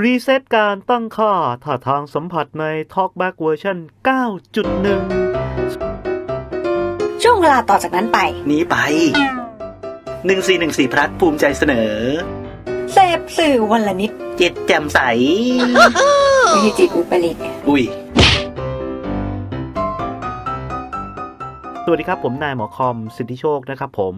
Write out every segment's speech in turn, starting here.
รีเซ็ตการตั้งค่าท่าทางสัมผัสใน Talkback เวอร์ชัน9.1 ช่วงเวลาต่อจากนั้นไป นี้ไปหนึ่งสี่หนึ่งสี่พลัดภูมิใจเสนอ เสพสื่อวันละนิดเจ็ดแจ่มใส วิธีจิตอุปริตอุ้ย วัสดีครับ ผมนายหมอคอมสิทธิโชคนะครับผม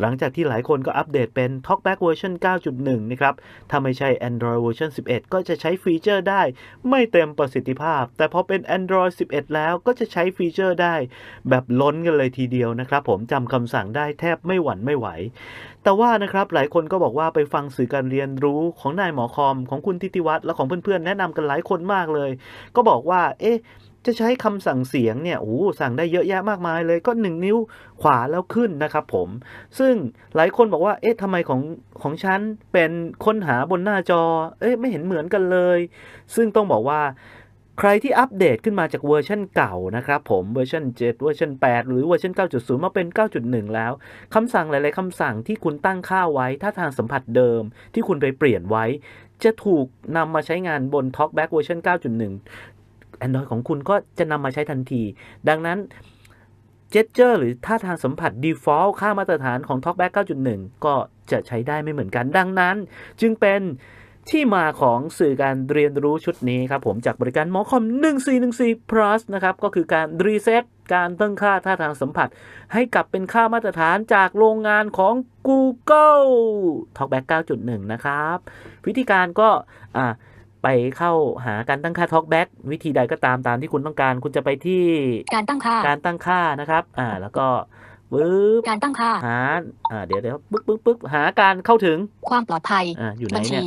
หลังจากที่หลายคนก็อัปเดตเป็น Talkback เวอร์ชัน9.1 นะครับ ถ้าไม่ใช่ Android เวอร์ชัน11 ก็จะใช้ฟีเจอร์ได้ ไม่เต็มประสิทธิภาพ แต่พอเป็น Android 11 แล้วก็จะใช้ฟีเจอร์ได้ แบบล้นกันเลยทีเดียวนะครับผมจำคำสั่งได้แทบไม่หวั่นไม่ไหว แต่ว่านะครับหลายคนก็บอกว่าไปฟังสื่อการเรียนรู้ของนายหมอคอมของคุณทิติวัฒน์และของเพื่อนๆแนะนำกันหลายคนมากเลย ก็บอกว่าเอ๊ะ จะใช้คำสั่งเสียงเนี่ยโอ้โหสั่งได้เยอะแยะมากมายเลยก็ 1 นิ้วขวาแล้วขึ้นนะครับผม ซึ่งหลายคนบอกว่า เอ๊ะทำไมของของฉันเป็นค้นหาบนหน้าจอ เอ๊ะไม่เห็นเหมือนกันเลย ซึ่งต้องบอกว่าใครที่อัปเดตขึ้นมาจากเวอร์ชันเก่านะครับผมเวอร์ชัน7 เวอร์ชัน8 หรือเวอร์ชัน9.0 มาเป็น 9.1 แล้วคำสั่งหลาย ๆคำสั่งที่คุณตั้งค่าไว้ ถ้าทางสัมผัสเดิมที่คุณไปเปลี่ยนไว้ จะถูกนำมาใช้งานบน TalkBack เวอร์ชัน9.1 Android ของคุณก็จะนำมาใช้ทันที ดังนั้น Gesture หรือท่าทางสัมผัส Default ค่ามาตรฐานของ TalkBack 9.1 ก็จะใช้ได้ไม่เหมือนกัน ดังนั้นจึงเป็นที่มาของสื่อการเรียนรู้ชุดนี้ครับผมจากบริการหมอคอม 1414 plus นะครับก็คือการรีเซ็ตการตั้งค่าท่าทางสัมผัส ให้กลับเป็นค่ามาตรฐานจากโรงงานของ Google TalkBack 9.1 นะครับ วิธีการก็อ่า ไปเข้าหาการตั้งค่า TalkBack วิธีใดก็ตามตามที่คุณต้องการ คุณจะไปที่การตั้งค่าการตั้งค่านะครับ อ่า แล้วก็ปึ๊บการตั้งค่าหาอ่าเดี๋ยวเดี๋ยวปึ๊บปึ๊บปึ๊บหาการเข้าถึงความปลอดภัยอ่าอยู่ไหนบัญเนี่ชีย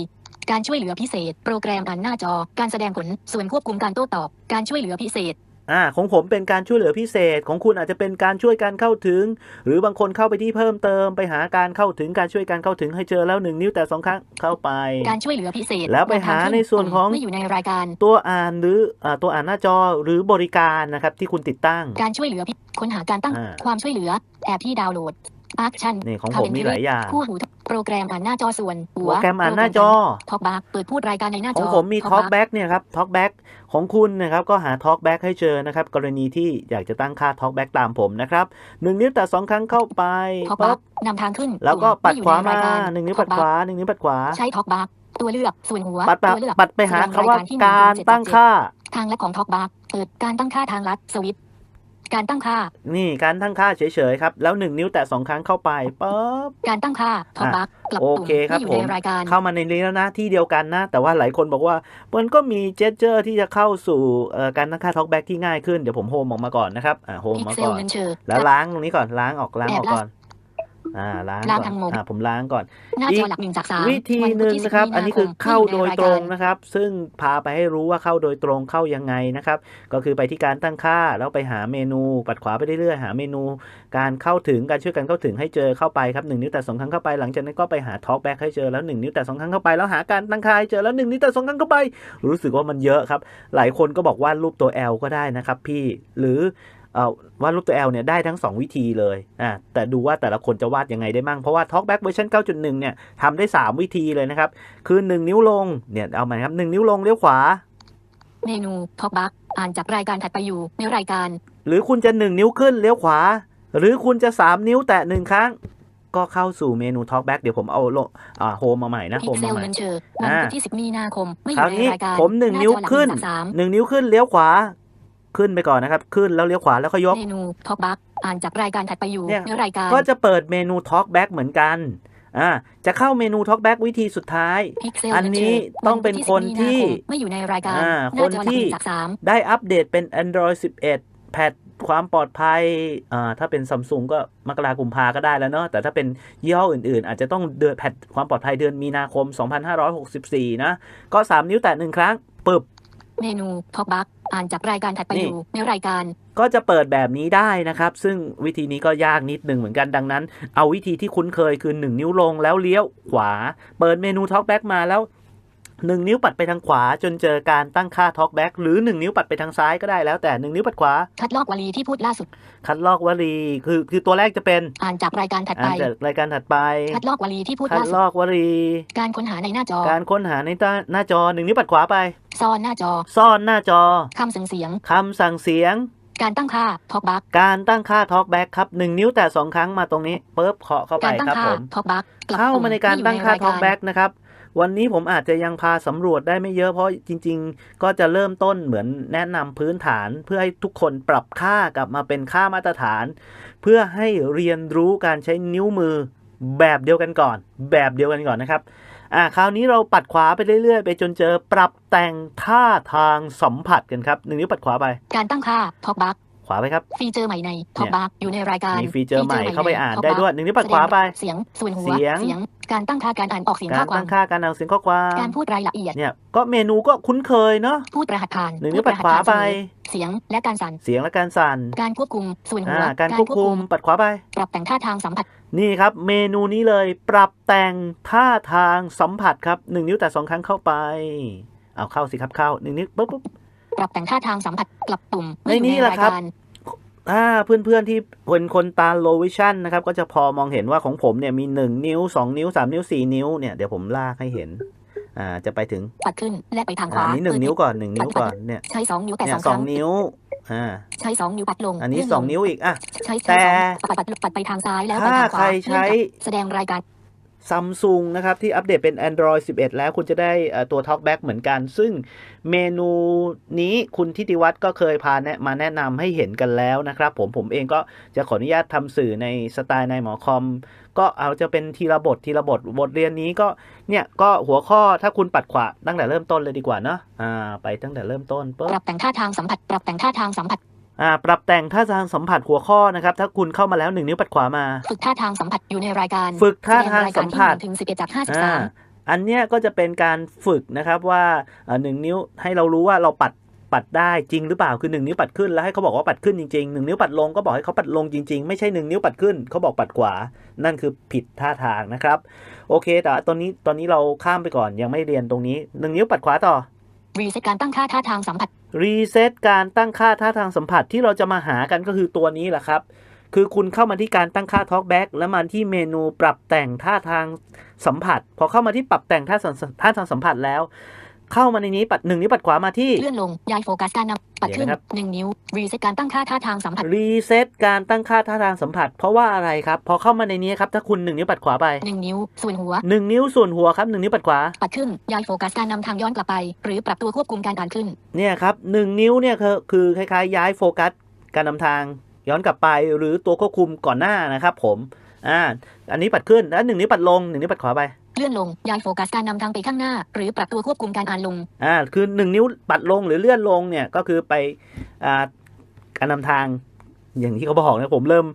การช่วยเหลือพิเศษ โปรแกรมอ่านหน้าจอ การแสดงผล ส่วนควบคุมการโต้ตอบ การช่วยเหลือพิเศษ อ่าของผมเป็นการช่วยเหลือพิเศษของคุณอาจจะเป็นการช่วยการเข้าถึง หรือบางคนเข้าไปที่เพิ่มเติมไปหาการเข้าถึงการช่วยการเข้าถึงให้เจอแล้วหนึ่งนิ้วแต่สองครั้งเข้าไป การช่วยเหลือพิเศษ แล้วไปหาในส่วนของไม่อยู่ในรายการ ตัวอ่านหรืออ่าตัวอ่านหน้าจอหรือบริการนะครับที่คุณติดตั้ง การช่วยเหลือพิค้นหาการตั้งอ่าความช่วยเหลือแอบที่ดาวน์โหลด อาร์คชั่นนี่ของผมมีหลายอย่างคู่หูโปรแกรมอ่านหน้าจอส่วนหัวโปรแกรมอ่านหน้าจอท็อกบาร์เปิดพูดรายการในหน้าขจอองผมมี Talkback Talkback เนี่ยครับ Talkback ของคุณนะครับก็หา Talkback ให้เจอนะครับ กรณีที่อยากจะตั้งค่า Talkback ตามผมนะครับหนึ่งนิ้วแต่สองครั้งเข้าไปท็อกปั๊บาบร์นำทางขึ้น แล้วก็ปัดขวามาไอยู่ใรยกรหนึ่งนิ้วปัดขวาหนึ่งนิ้วปัดขวาใช้ท็อกบาร์ตัวเลือกส่วนหัวปัดไปตัวเลือกปัดไปหาแสดงคำว่ายที่การ1 7ตั้งค่า ทางลัดของท็อกบาร์เปิดการตั้งค่าทางลัดสวิตช์ การตั้งค่า นี่การตั้งค่าเฉยๆครับ แล้วหนึ่งนิ้วแต่สองครั้งเข้าไปปั๊บการตั้งค่าท็อกบาร์กลับโอปุ่มเคครับที่อยู่ผมในรายการเข้ามาในนี้แล้วนะที่เดียวกันนะ แต่ว่าหลายคนบอกว่ามันก็มีเจสเจอร์ที่จะเข้าสู่เอ่อการตั้งค่า Talkback ที่ง่ายขึ้นเดี๋ยวผมโฮมออกมาก่อนนะครับอ่าโฮมพิกมาเซก่ลอนเลนเชอร์แล้วล้างตรงนี้ก่อนล้างออกล้างออกแอบก่อน อ่าล้างล้างก่อนทั้งหมดอ่าผมล้างก่อนหน้าจอหลักหนึ่งจากสามวิธีวันหพุธนึ่งที่นะครับ10อันนี้คือเข้าโดยตรงมีในายกนะครับ ซึ่งพาไปให้รู้ว่าเข้าโดยตรงเข้ายังไงนะครับ ก็คือไปที่การตั้งค่าแล้วไปหาเมนูปัดขวาไปเรื่อยๆหาเมนู การเข้าถึงการช่วยกันเข้าถึงให้เจอเข้าไปครับหนึ่งนิ้วแต่สองครั้งเข้าไปหลังจากนั้นก็ไปหา Talkback ให้เจอแล้วหนึ่งนิ้วแต่สองครั้งเข้าไปแล้วหาการตั้งค่าให้เจอแล้วหนึ่งนิ้วแต่สองครั้งเข้าไป รู้สึกว่ามันเยอะครับ หลายคนก็บอกว่ารูปตัว L ก็ได้นะครับ พี่หรือเอ่อ วาดรูปตัว L เนี่ยได้ทั้ง 2 วิธีเลยอ่าแต่ดูว่าแต่ละคนจะวาดยังไงได้มั่ง เพราะว่า Talkback เวอร์ชัน9.1 เนี่ยทำได้ 3 วิธีเลยนะครับ คือ 1 นิ้วลง เนี่ยเอามาครับ 1 นิ้วลงเลี้ยวขวา เมนูท็อกบาร์อ่านจากรายการถัดไปอยู่ในรายการ หรือคุณจะ 1 นิ้วขึ้นเลี้ยวขวา หรือคุณจะ 3 นิ้วแตะหนึ่งครั้งก็เข้าสู่เมนู Talkback เดี๋ยวผมเอาลงอ่าโฮมมาใหม่นะพิโฮกมเซมาลใหม่เลนเชอร์วันพุธที่ 10 มีนาคม ไม่อคราวยู่ในนี้รายการผมหนึ่งานิ้วจอหลักขึ้นหงจากสามหนึ่งนิ้วขึ้นเลี้ยวขวา ขึ้นไปก่อนนะครับ ขึ้นแล้วเลี้ยวขวาแล้วก็ยกเมนูท็อกบาร์อ่านจากรายการถัดไปอยู่เนี่ยในรายการก็จะเปิดเมนู Talkback เหมือนกันอ่าจะเข้าเมนู Talkback วิธีสุดท้ายพิกเซลอันนี้ต้องเป็นคนที่ไม่อยู่ในรายการอ่าหน้าจอหลักคนที่หนึ่งจากสามได้อัปเดตเป็น Android 11 แพทความปลอดภัยอ่าถ้าเป็นซัมซุงก็มกรากุมภาก็ได้แล้วเนาะแต่ถ้าเป็นยี่ห้ออื่นๆ อาจจะต้องเดือนแพทความปลอดภัยเดือนมีนาคม 2564 นะ ก็ 3 นิ้วแตะหนึ่งครั้งปึบ เมนูท็อกบาร์อ่านจากรายการถัดไปนี่อยู่ในรายการ ก็จะเปิดแบบนี้ได้นะครับ ซึ่งวิธีนี้ก็ยากนิดหนึ่งเหมือนกันดังนั้น เอาวิธีที่คุ้นเคยคือ 1 นิ้วลงแล้วเลี้ยวขวา เปิดเมนู Talkback มาแล้วหนึ่งนิ้วปัดไปทางขวาจนเจอการตั้งค่า talkback หรือหนึ่งนิ้วปัดไปทางซ้ายก็ได้แล้วแต่หนึ่งนิ้วปัดขวา คัดลอกวลีที่พูดล่าสุด คัดลอกวลีคือคือตัวแรกจะเป็น อ่านจากรายการถัดอ่าไปนจากรายการถัดไป คัดลอกวลีที่พูดคัดล่าลสุดอกวลี การค้นหาในหน้าจอ การค้นหาในหน้าหน้าจอหนึ่งนิ้วปัดขวาไป ซ่อนหน้าจอ ซ่อนหน้าจอ คำสั่งเสียง คำสั่งเสียง การตั้งค่า talkback การตั้งค่า talkback ครับหนึ่งนิ้วแต่สองครั้งมาตรงนี้ปุ๊บเคาะเข้าไปการตั้งครับค่าผม talkback กลับเข้ามาในการปุ่ตั้งค่าที่อยู่ในรย talkback นะครับ วันนี้ผมอาจจะยังพาสำรวจได้ไม่เยอะเพราะจริง ๆ ก็จะเริ่มต้นเหมือนแนะนำพื้นฐานเพื่อให้ทุกคนปรับค่ากลับมาเป็นค่ามาตรฐาน เพื่อให้เรียนรู้การใช้นิ้วมือแบบเดียวกันก่อน แบบเดียวกันก่อนนะครับ อ่าคราวนี้เราปัดขวาไปเรื่อยๆ ไปจนเจอปรับแต่งท่าทางสัมผัสกันครับหนึ่งนิ้วปัดขวาไป การตั้งค่าท็อกบัก ขวาไปครับ ฟีเจอร์ใหม่ใน talkback อยู่ในรายการ มีฟีเจอร์ใหม่ฟีเข้าไปอ่านในได้ talkback ด้วยหนึ่งนิ้วปัดขวาไป เสียง ส่วนหัว เสียง การตั้งค่าการอ่านออกเสียงกาข้อรควาตั้มงค่าการเอาเสียงข้อความ การพูดรายละเอียด เนี่ย ก็เมนูก็คุ้นเคยเนาะ พูดรหัสผ่านหนึ่งนิ้วพูปัดขวาไป เสียงและการสั่น เสียงและการสั่น การควบคุม ส่วนหัอ่าวการควบคุม ปัดขวาไป ปรับแต่งท่าทางสัมผัส นี่ครับ เมนูนี้เลย ปรับแต่งท่าทางสัมผัสครับหนึ่งนิ้วแต่สองครั้งเข้าไป เอาเข้าสิครับเข้าหนึ่งนิ้วปุ๊บปุ๊บ ปรับแต่งท่าทางสัมผัสกลับปุ่มในนี้เมื่ออยู่แหละครับายการอ่าเพื่อนๆที่เป็นคนตา low vision นะครับ ก็จะพอมองเห็นว่าของผมเนี่ยมีหนึ่งนิ้วสองนิ้วสามนิ้วสี่นิ้วเนี่ยเดี๋ยวผมลากให้เห็นอ่าจะไปถึงปัดขึ้นและไปทางขอ่าวานี้หนึ่งนิ้วก่อนหนึ่งนิ้วก่อนเนี่ยใช้สองนิ้วแต่เนี่สยองสคอรั้งงนิ้วอ่าใช้สองนิ้วปัดลง อันนี้เลื่สองนิ้วอีกอะใช้แต่ใช้สองปัดปัดปัดไปทางซ้ายแล้วไปถ้าทางขวาใครใช้เนื่องจากแสดงรายการ ซัมซุงนะครับ ที่อัปเดตเป็น Android 11 แล้วคุณจะได้ตัว Talkback เหมือนกัน ซึ่งเมนูนี้คุณทิติวัฒน์ก็เคยพาแนะมาแนะนำให้เห็นกันแล้วนะครับ ผมผมเองก็จะขออนุญาตทำสื่อในสไตล์ในหมอคอม ก็เอาจะเป็นทีละบททีละบทบทเรียนนี้ก็เนี่ยก็หัวข้อถ้าคุณปัดขวาตั้งแต่เริ่มต้นเลยดีกว่าเนาะอ่าไปตั้งแต่เริ่มต้นปรับแต่งท่าทางสัมผัสปรับแต่งท่าทางสัมผัส อ่าปรับแต่งท่าทางสัมผัสหัวข้อนะครับ ถ้าคุณเข้ามาแล้วหนึ่งนิ้วปัดขวามา ฝึกท่าทางสัมผัสอยู่ในรายการ ฝึกท่าทางสัมผัสแดงรายการที่หนึ่งถึงสิบเอ็ดจากห้าสิบอ่าสามอันเนี้ยก็จะเป็นการฝึกนะครับว่าอ่าหนึ่งนิ้วให้เรารู้ว่าเราปัดปัดได้จริงหรือเปล่าคือหนึ่งนิ้วปัดขึ้นแล้วให้เขาบอกว่าปัดขึ้นจริงๆหนึ่งนิ้วปัดลงก็บอกให้เขาปัดลงจริง ๆ ไม่ใช่หนึ่งนิ้วปัดขึ้นเขาบอกปัดขวา นั่นคือผิดท่าทางนะครับ โอเค แต่ตอนนี้ตอนนี้เราข้ามไปก่อนยังไม่เรียนตรงนี้หนึ่งนิ้วปัดขวาต่อ รีเซ็ตการตั้งค่าท่าทางสัมผัส รีเซ็ตการตั้งค่าท่าทางสัมผัสที่เราจะมาหากันก็คือตัวนี้แหละครับ คือคุณเข้ามาที่การตั้งค่า Talkback แล้วมาที่เมนูปรับแต่งท่าทางสัมผัส พอเข้ามาที่ปรับแต่งท่าท่าทางสัมผัสแล้ว เข้ามาในนี้ปัดหนึ่งนิ้วปัดขวามาที่เลื่อนลงย้ายโฟกัสการนำปัดขึ้นเดี๋ยวนะครับหนึ่งนิ้วรีเซ็ตการตั้งค่าท่าทางสัมผัสรีเซ็ตการตั้งค่าท่าทางสัมผัส เพราะว่าอะไรครับ พอเข้ามาในนี้ครับถ้าคุณหนึ่งนิ้วปัดขวาไปหนึ่งนิ้วส่วนหัวหนึ่งนิ้วส่วนหัวครับหนึ่งนิ้วปัดขวาปัดขึ้นย้ายโฟกัสการนำทางย้อนกลับไป หรือปรับตัวควบคุมการอ่านขึ้นเนี่ยครับหนึ่งนิ้วเนี่ยคือคือคล้ายๆ ย้ายโฟกัส การนำทาง ย้อนกลับไปหรือตัวควบคุมก่อนหน้านะครับ ผมอ่าอันนี้ปัดขึ้นแล้วหนึ่งนิ้วปัดลงหนึ่งนิ้วปัดขวาไป เลื่อนลง ย้ายโฟกัสการนำทางไปข้างหน้า หรือปรับตัวควบคุมการอ่านลง อ่า คือหนึ่งนิ้วปัดลงหรือเลื่อนลงเนี่ย ก็คือไป อ่า การนำทาง อย่างที่เขาบอกนะผมเริ่ม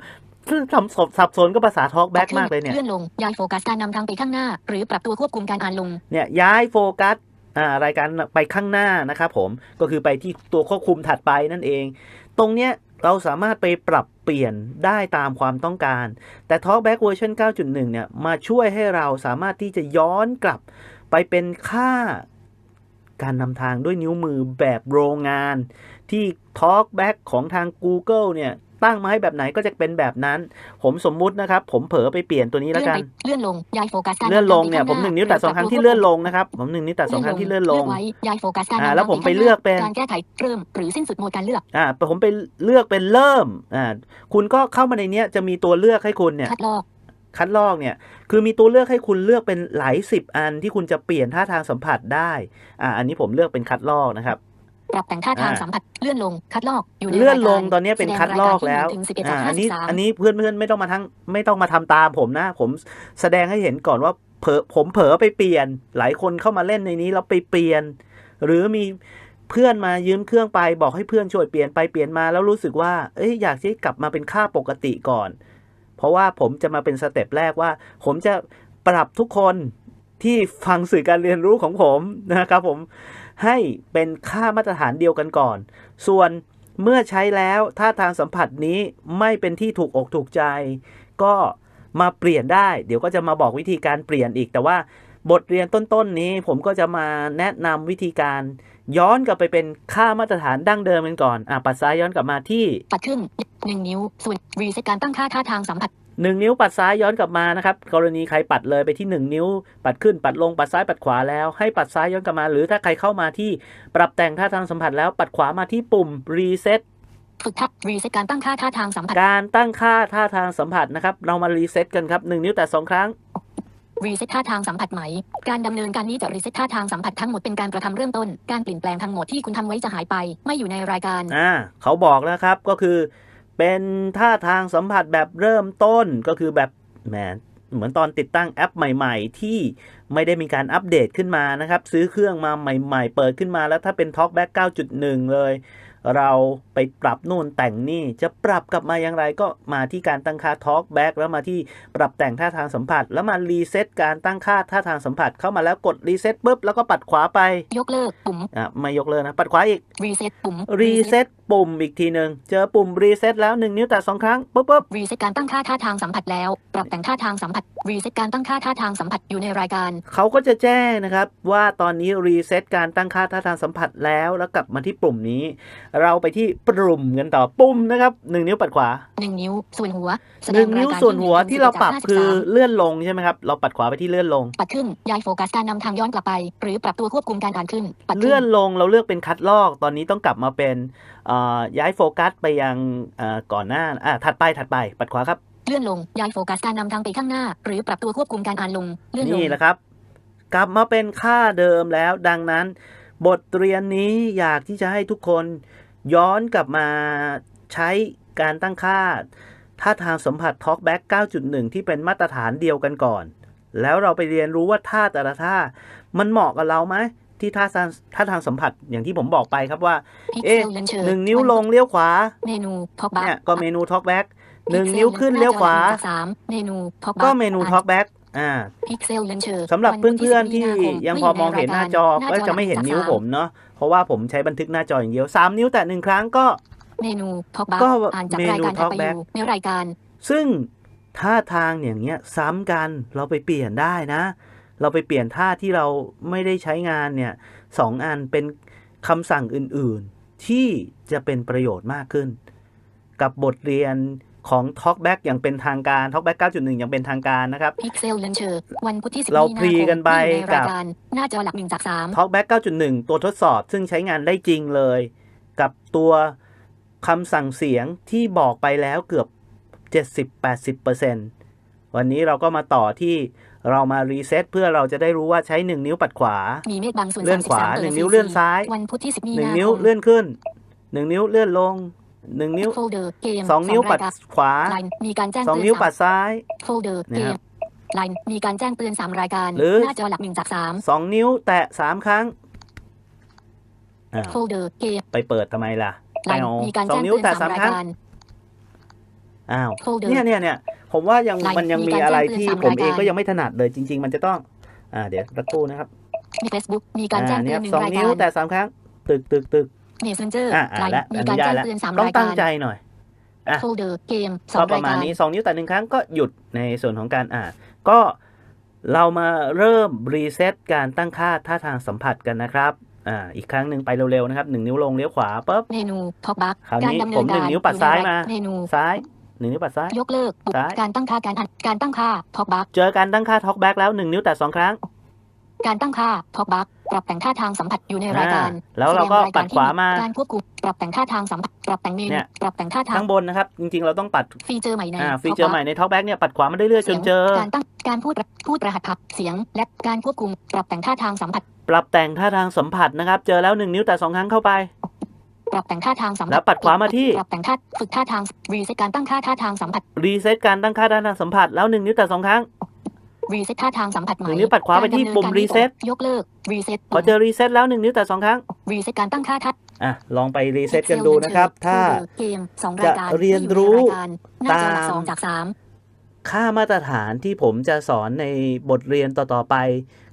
ทำสับสับสนกับภาษาทอล์กแบ็กปัดขึ้นมากเลยเนี่ย เลื่อนลง ย้ายโฟกัสการนำทางไปข้างหน้า หรือปรับตัวควบคุมการอ่านลง เนี่ย ย้ายโฟกัสอ่ารายการไปข้างหน้านะครับผม ก็คือไปที่ตัวควบคุมถัดไปนั่นเอง ตรงเนี้ย เราสามารถไปปรับเปลี่ยนได้ตามความต้องการ แต่ Talkback เวอร์ชัน9.1 เนี่ย มาช่วยให้เราสามารถที่จะย้อนกลับไปเป็นค่าการนำทางด้วยนิ้วมือแบบโรงงาน ที่ Talkback ของทาง Google เนี่ย ตั้งมาให้แบบไหนก็จะเป็นแบบนั้น ผมสมมุตินะครับ ผมเผลอไปเปลี่ยนตัวนี้เลื่แล้อวนกัไปนเลื่อนลงย้ายโฟกัสการเลื่อนลงำทาเนี่ยไปผมหนึ่งนิ้วแต่สองครั้งที่เลื่อนลงนะครับ ผมหนึ่งนิ้วแต่สองครั้งที่เลื่อนลงไว้ย้ายโฟกัสการอ่านำแล้วผมไปทางเลือกเป็นการแก้ไขเริ่มหรือสิ้นสุดโหมดการเลือกอ่าผมไปเลือกเป็นเริ่มอ่าคุณก็เข้ามาในเนี้ยจะมีตัวเลือกให้คุณเนี่ยคัดลอกคัดลอกเนี่ยคือมีตัวเลือกให้คุณเลือกเป็นหลายสิบอันที่คุณจะเปลี่ยนท่าทางสัมผัสได้อ่าอันนี้ผมเลือกเป็นคัดลอกนะครับ ปรับแต่งท่าทางอ่าสัมผัสเลื่อนลงคัดลอกอยู่ในเลื่อนลงรายการตอนนี้เป็นแสดงคัดลอกแล้วรายการที่หนึ่งถึงสิบเอ็ดอ่าจากอันนี้53อันนี้เพื่อนเพื่อนๆไม่ต้องมาทั้งไม่ต้องมาทำตามผมนะ ผมแสดงให้เห็นก่อนว่าเผลอผมเผลอไปเปลี่ยน หลายคนเข้ามาเล่นในนี้แล้วไปเปลี่ยน หรือมีเพื่อนมายืมเครื่องไปบอกให้เพื่อนช่วยเปลี่ยนไปเปลี่ยนมาแล้วรู้สึกว่า เอ้ยอยากจะให้กลับมาเป็นค่าปกติก่อน เพราะว่าผมจะมาเป็นสเต็ปแรกว่า ผมจะปรับทุกคนที่ฟังสื่อการเรียนรู้ของผมนะครับผม ให้เป็นค่ามาตรฐานเดียวกันก่อน ส่วนเมื่อใช้แล้วท่าทางสัมผัสนี้ไม่เป็นที่ถูกอกถูกใจ ก็มาเปลี่ยนได้ เดี๋ยวก็จะมาบอกวิธีการเปลี่ยนอีก แต่ว่าบทเรียนต้นๆนี้ผมก็จะมาแนะนำวิธีการ ย้อนกลับไปเป็นค่ามาตรฐานดั้งเดิมกันก่อน อะปัดซ้ายย้อนกลับมาที่ ปัดขึ้น1นิ้ว ส่วนรีเซ็ตการตั้งค่าท่าทางสัมผัส1นิ้วปัดซ้ายย้อนกลับมานะครับ กรณีใครปัดเลยไปที่ 1 นิ้ว ปัดขึ้นปัดลงปัดซ้ายปัดขวาแล้ว ให้ปัดซ้ายย้อนกลับมา หรือถ้าใครเข้ามาที่ปรับแต่งท่าทางสัมผัสแล้วปัดขวามาที่ปุ่ม reset ฝึกทับรีเซ็ตการตั้งค่าท่าทางสัมผัส การตั้งค่าท่าทางสัมผัสนะครับ เรามา reset กันครับ1นิ้วแต่2ครั้ง รีเซ็ตท่าทางสัมผัสไหม การดำเนินการนี้จะรีเซ็ตท่าทางสัมผัสทั้งหมดเป็นการกระทำเริ่มต้น การเปลี่ยนแปลงทั้งหมดที่คุณทำไว้จะหายไป ไม่อยู่ในรายการ อ่าเขาบอกแล้วครับก็คือ เป็นท่าทางสัมผัสแบบเริ่มต้นก็คือแบบแหมเหมือนตอนติดตั้งแอปใหม่ ๆ ที่ไม่ได้มีการอัปเดตขึ้นมานะครับ ซื้อเครื่องมาใหม่ ๆ เปิดขึ้นมาแล้วถ้าเป็น TalkBack 9.1 เลย เราไปปรับนู่นแต่งนี่จะปรับกลับมาอย่างไรก็มาที่การตั้งค่า TalkBack แล้วมาที่ปรับแต่งท่าทางสัมผัส แล้วมารีเซ็ตการตั้งค่าท่าทางสัมผัส เข้ามาแล้วกดรีเซ็ตปุ๊บแล้วก็ปัดขวาไป ยกเลิกปุ่มอะไม่ยกเลิกนะ ปัดขวาอีกรีเซ็ตปุ่มรีเซ็ตปุ่มอีกทีหนึ่งเจอปุ่มรีเซ็ตแล้ว1นิ้วแต่สองครั้งปุ๊บปุ๊บรีเซ็ตการตั้งค่าท่าทางสัมผัสแล้ว ปรับแต่งท่าทางสัมผัสรีเซ็ตการตั้งค่าท่าทางสัมผัสอยู่ในรายการ เขาก็จะแจ้งนะครับว่าตอนนี้รีเซ็ตการตั้งค่าท่าทางสัมผัสแล้วแล้วกลับมาที่ปุ่มนี้เราไปที่ปุ่มกันต่อปุ่มนะครับ1นิ้วปัดขวา1นิ้วส่วนหัวแสด1งนิ้วรายการส่วนหัวที่เราปรับ1คือเลื่อนลงใช่ไหมครับ เราปัดขวาไปที่เลื่อนลง ปัดขึ้นย้ายโฟกัสการนำทางย้อนกลับไป หรือปรับตัวควบคุมการอ่านขึ้น ปัดขึ้เลื่อนลงเราเลือกเป็นคัดลอก ตอนนี้ต้องกลับมาเป็นเอ่อย้ายโฟกัสไปยังเอ่อก่อนหน้าอ่าถัดไปถัดไป ปัดขวาครับเลื่อนลงย้ายโฟกัสการนำทางไปข้างหน้า หรือปรับตัวควบคุมการอ่านลงเลื่อนลงนี่แหละครับ กลับมาเป็นค่าเดิมแล้ว ดังนั้น บทเรียนนี้อยากที่จะให้ทุกคน ย้อนกลับมาใช้การตั้งค่าท่าทางสัมผัส TalkBack 9.1 ที่เป็นมาตรฐานเดียวกันก่อน แล้วเราไปเรียนรู้ว่าท่าแต่ละท่า มันเหมาะกับเราไหมที่ท่าทางท่าทางสัมผัสอย่างที่ผมบอกไปครับว่าพิกเอ๊ะเซลเลนเชอร์หนึ่งนิ้วลงเลี้ยวขวา เมนูท็อกบัคเนี่ยก็เมนู TalkBack หนึ่งนิ้วขึ้นเลี้ยวขวาสามเมนูท็อกก็บัคเมนู TalkBack อ่าพิกเซลเลนเชอร์สำหรับเพื่อนๆที่ยังพอมองเห็นหน้าจอก็จะไม่เห็นนิ้วผมเนาะเพ ราะว่าผมใช้บันทึกหน้าจออย่างเดียว 3 นิ้วแต่หนึ่งครั้งก็เมนูท็อกบัคก็อ่านจากเมนูรายการถัดไป Talkback อยู่ในรายการ ซึ่งท่าทางอย่างเงี้ยซ้ำกันเราไปเปลี่ยนได้นะ เราไปเปลี่ยนท่าที่เราไม่ได้ใช้งานเนี่ยสองอันเป็นคำสั่งอื่นๆ ที่จะเป็นประโยชน์มากขึ้น กับบทเรียน ของ Talkback อย่างเป็นทางการ Talkback 9.1 อย่างเป็นทางการนะครับพิกเซลเลนเชอร์วันพุธที่10เรามีนาพรีคมกันไปที่อยู่ในกัราบยการหน้าจอหลัก1จาก3 Talkback 9.1 ตัวทดสอบซึ่งใช้งานได้จริงเลย กับตัวคำสั่งเสียงที่บอกไปแล้วเกือบ 70-80%วันนี้เราก็มาต่อที่เรามารีเซ็ตเพื่อเราจะได้รู้ว่าใช้ 1 นิ้วปัดขวามีเมฆบางส่วนเลื่อนขวา33หนึ่งนิ้วเลื่อนซ้าย วันพุธที่10มี1นานิ้วคมเลื่อนขึ้น 1 นิ้วเลื่อนลง 1นิ้วโฟลเดอร์เกม2นิ้วปัดขวาไลน์มีการแจ้ง2เตือนนิ้วสามปัดซ้ายโฟลเดอร์นะเกครัมบไลน์มีการแจ้งเตือน3รายการ หรือ หน้าจอหลัก1จาก2นิ้วแตะ3ครั้งอ้าว3โฟลเดอร์เกม ไปเปิดทำไมล่ะไลน์เอามีการสอแจ้งงนิ้วเตือนแตะสามสามรายครั้ง การ อ้าวโฟลเดอร์เนี่ยเนี่ยเนี่ยผมว่ายังไลน์มันยังมีมีการอะไรแจ้งเตือนที่สามผมรายเองการก็ยังไม่ถนัดเลยจริง ๆ มันจะต้อง อ่า เดี๋ยวสักครู่นะครับมี Facebook มีการแจ้งอ่าเตืเนี่อยนหนึ่งสองรายนิ้กาวร แต่สามครั้ง ตึกตึกตึก Messenger อ่าอ่าไลน์และมีอันการนี้ได้แจ้งแล้วเตือนสามต้องรายตั้กางรใจหน่อย อะ โฟลเดอร์เกมสอก็งปราระยมาณการนี้สองนิ้วแต่หนึ่งครั้งก็หยุดในส่วนของการอ่านก็เรามาเริ่มรีเซ็ตการตั้งค่าท่าทางสัมผัสกันนะครับอ่าอีกครั้งหนึ่งไปเร็วๆนะครับหนึ่งนิ้วลงเลี้ยวขวาปุ๊บ เมนูท็อกบัคคราวการนี้ดำเนิผนมหกานึ่งรนิ้วปัดซ้ายมา เมนูซ้ายหนึ่งนิ้วปัดซ้าย ยกเลิกปุ่มซ้าย การตั้งค่าการอ่านการตั้งค่าท็อกบัคเจอการตั้งค่า Talkback แล้วหนึ่งนิ้วแต่สองครั้ง การตั้งค่าท็อกบัคปรับแต่งท่าทางสัมผัสอยู่ในรายการอ่าแล้วเราก็แสดงยปัดขวามาการควบคุมปรับแต่งท่าทางสัมผัสปรับแต่งเมเนี่นูยปรับแต่งท่าทางข้างบนนะครับ จริงๆ เราต้องปัดฟีเจอร์ใหม่ในอ่าฟีเจอร์ใหม่ใน Talkback เนี่ยปัดขวามาเรื่อยๆจนเจอ การตั้งการพูดพูดรหัสพับเสียง และการควบคุมปรับแต่งท่าทางสัมผัส ปรับแต่งท่าทางสัมผัสนะครับ เจอแล้วหนึ่งนิ้วแต่สองครั้งเข้าไปปรับแต่งท่าทางสัมผัสแล้วปัดขวามาที่ปรับแต่งท่าฝึกท่าทางรีเซ็ตการตั้งค่าท่าทางสัมผัสรีเซ็ตการตั้งค่าท่าทางสัมผัสแล้วหนึ่งนิ้วแต่สองครั้ง รีเซ็ตท่าทางสัมผัสใหม่หนึ่งนิ้วปัดขวาไปที่กรดำเนินปุ่มการ reset ยกเลิกรีเซ็ตพอเจอรีเซ็ตแล้วหนึ่งนิ้วแต่สองครั้งรีเซ็ตการตั้งค่าท่าอะลองไปรีเซ็ตกันดูนะครับ ถ้าเกมสองรายการจะเรียนรู้ที่อยู่ในายการหน้าจอหลักตามสองจากสามค่ามาตรฐานที่ผมจะสอนในบทเรียนต่อ ๆ ไป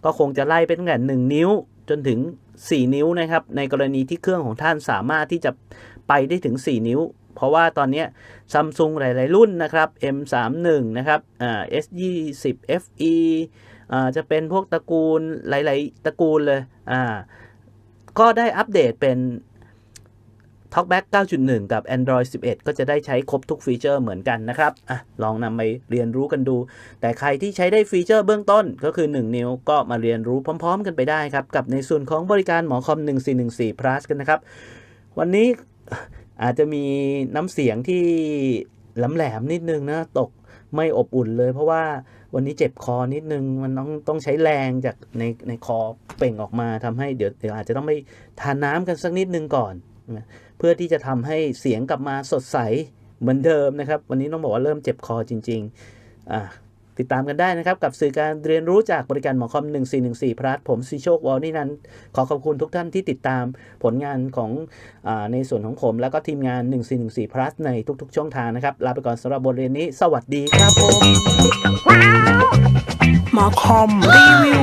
ก็คงจะไล่ไปตั้งแต่1นิ้วจนถึง 4 นิ้วนะครับ ในกรณีที่เครื่องของท่านสามารถที่จะไปได้ถึง 4 นิ้ว เพราะว่าตอนนี้ซัมซุงหลาย ๆ รุ่นนะครับ M31 นะครับอ่า S20 FE อ่าจะเป็นพวกตระกูลหลาย ๆ ตระกูลเลยอ่าก็ได้อัปเดตเป็น TalkBack 9.1 กับ Android 11 ก็จะได้ใช้ครบทุกฟีเจอร์เหมือนกันนะครับอะลองนำไปเรียนรู้กันดู แต่ใครที่ใช้ได้ฟีเจอร์เบื้องต้นก็คือ 1 นิ้วก็มาเรียนรู้พร้อม ๆ กันไปได้ครับ กับในส่วนของบริการหมอคอม 1414 plus กันนะครับ วันนี้ อาจจะมีน้ำเสียงที่แหลมๆนิดนึงนะตกไม่อบอุ่นเลย เพราะว่าวันนี้เจ็บคอนิดนึงมันต้องต้องใช้แรงจากในในคอเปล่งออกมาทำให้เดี๋ยวเดี๋ยวอาจจะต้องไปทานน้ำกันสักนิดนึงก่อนนะเพื่อที่จะทำให้เสียงกลับมาสดใสเหมือนเดิมนะครับ วันนี้ต้องบอกว่าเริ่มเจ็บคอจริง ๆอ่า ติดตามกันได้นะครับ กับสื่อการเรียนรู้จากบริการหมอคอม 1414 พลัสผมซีโชควอลนี่นั้น ขอขอบคุณทุกท่านที่ติดตามผลงานของอาในส่วนของผม แล้วก็ทีมงาน 1414 plus ในทุกๆ ช่องทางนะครับ ลาไปก่อนสำหรับบทเรียนนี้ สวัสดีครับผมหมอคอมรีวิว